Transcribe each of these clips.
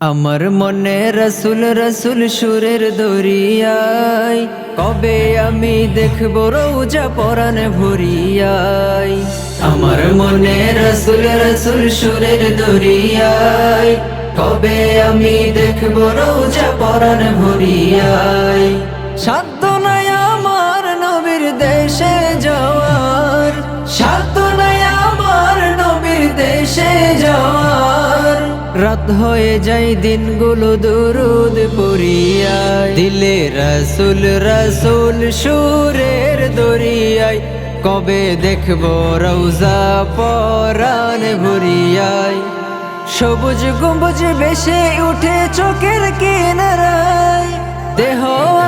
আমার মনে রসুল রসুল সুরের দরিয়ায়। কবে আমি দেখব রৌজা পরাণ ভরিয়ায়? আমার মনে রসুল রসুল সুরের দরিয়ায়। কবে আমি দেখব রৌজা পরাণ ভরিয়ায়? রাত হয়ে যায় দিনগুলো দুরুদ পড়িয়া। দিলে রসুল রসুল সুরের দরিয়ায়। কবে দেখব রৌজা পরাণ ভরিয়ায়। সবুজ গম্বুজ বেশে উঠে চোখের কিনারায়। দেহ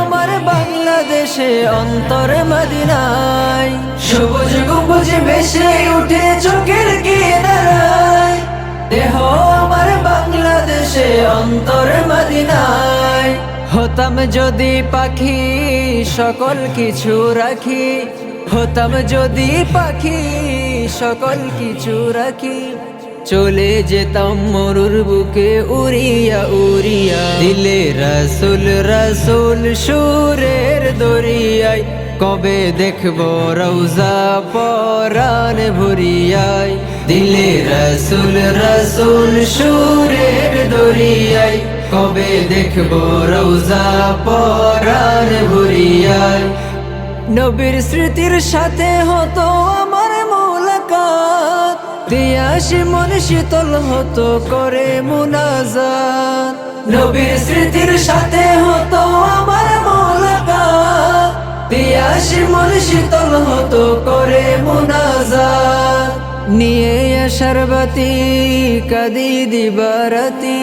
আমার বাংলাদেশে, অন্তর মদিনায়। সবুজ গুম্বুজ বেশে উঠে চোখের কিনারায়। অন্তর মদিনায়। হতাম যদি পাখি, সকল কিছু রাখি। হতাম যদি পাখি, সকল কিছু রাখি। চলে যেতাম মরুর বুকে উড়িয়া উড়িয়া। দিলে রসুল রসুল সুরের দরিয়ায়। কবে দেখব রৌজা পরাণ ভরিয়ায়। দিলে রসুল রসুল সুরের দরিয়ায়। কবে দেখব রৌজা পরাণ ভরিয়ায়। নবীর স্মৃতির সাথে হতো আমার মোলাকাত। দিয়াসি মন শীতল হতো করে মুনাজাত। নবীর স্মৃতির সাথে হতো আমার মোলাকাত। দিয়াসি মন শীতল হতো করে মুনাজাত। নিয়ে আসার বাতি, কাদি দিবারাতি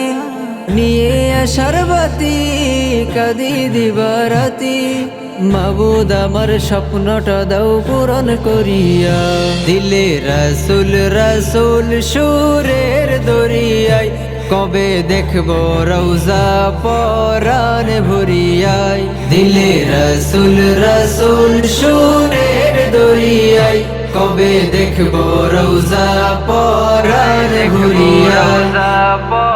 নিয়ে আসার বাতি, কাদি দিবারাতি মাবুদ, আমার স্বপ্নটা দাও পূরণ করিয়া। দিলে রসুল রসুল সুরের দরিয়ায়। কবে দেখব রৌজা পরাণ ভরিয়ায়। দিলে রসুল রসুল সুরের দরিয়ায়। কবে দেখব রোজা পরাণ ভরিয়ায়